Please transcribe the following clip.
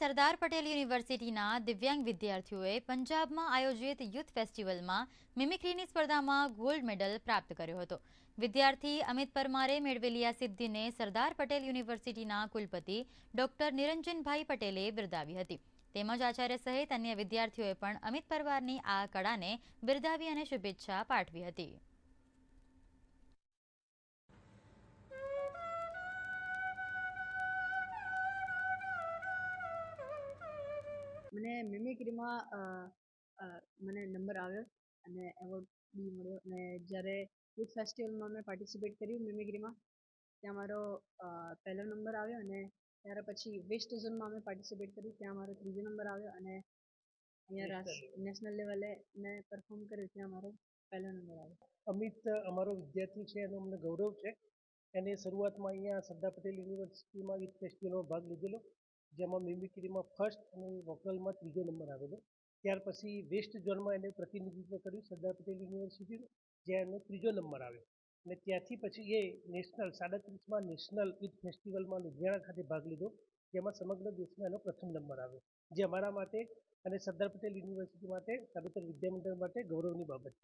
સરદાર પટેલ યુનિવર્સિટીના દિવ્યાંગ વિદ્યાર્થીઓએ પંજાબમાં આયોજિત યુથ ફેસ્ટિવલમાં મિમિક્રીની સ્પર્ધામાં ગોલ્ડ મેડલ પ્રાપ્ત કર્યો હતો. વિદ્યાર્થી અમિત પરમારે મેળવેલી આ સિદ્ધિને સરદાર પટેલ યુનિવર્સિટીના કુલપતિ ડોક્ટર નિરંજનભાઈ પટેલે બિરદાવી હતી. તેમજ આચાર્ય સહિત અન્ય વિદ્યાર્થીઓએ પણ અમિત પરમારની આ કળાને બિરદાવી અને શુભેચ્છા પાઠવી હતી. મને મિમિક્રીમાં મને નંબર આવ્યો અને એવોર્ડ બી મળ્યો અને જ્યારે ફૂડ ફેસ્ટિવલમાં મેં પાર્ટિસિપેટ કર્યું મિમિક્રીમાં ત્યાં મારો પહેલો નંબર આવ્યો અને ત્યાર પછી વેસ્ટ ઝોનમાં મેં પાર્ટિસિપેટ કર્યું ત્યાં મારો ત્રીજો નંબર આવ્યો અને અહીંયા નેશનલ લેવલે મેં પરફોર્મ કર્યું ત્યાં મારો પહેલો નંબર આવ્યો. અમિત અમારો વિદ્યાર્થી છે એનો અમને ગૌરવ છે. એને શરૂઆતમાં અહીંયા સરદાર પટેલ યુનિવર્સિટીમાં યુથ ફેસ્ટિવલમાં ભાગ લીધેલો. જેમાં મિમિક્રીમાં ફર્સ્ટ અને વોકલમાં ત્રીજો નંબર આવેલો. ત્યાર પછી વેસ્ટ ઝોનમાં એને પ્રતિનિધિત્વ કર્યું, સરદાર પટેલ યુનિવર્સિટીનું જ્યાં એનો ત્રીજો નંબર આવ્યો. અને ત્યાંથી પછી એ નેશનલ, સાડત્રીસમાં નેશનલ યુથ ફેસ્ટિવલમાં લુધિયાણા ખાતે ભાગ લીધો, જેમાં સમગ્ર દેશમાં એનો પ્રથમ નંબર આવ્યો. જે અમારા માટે અને સરદાર પટેલ યુનિવર્સિટી માટે સાબરતર વિદ્યામંડળ માટે ગૌરવની બાબત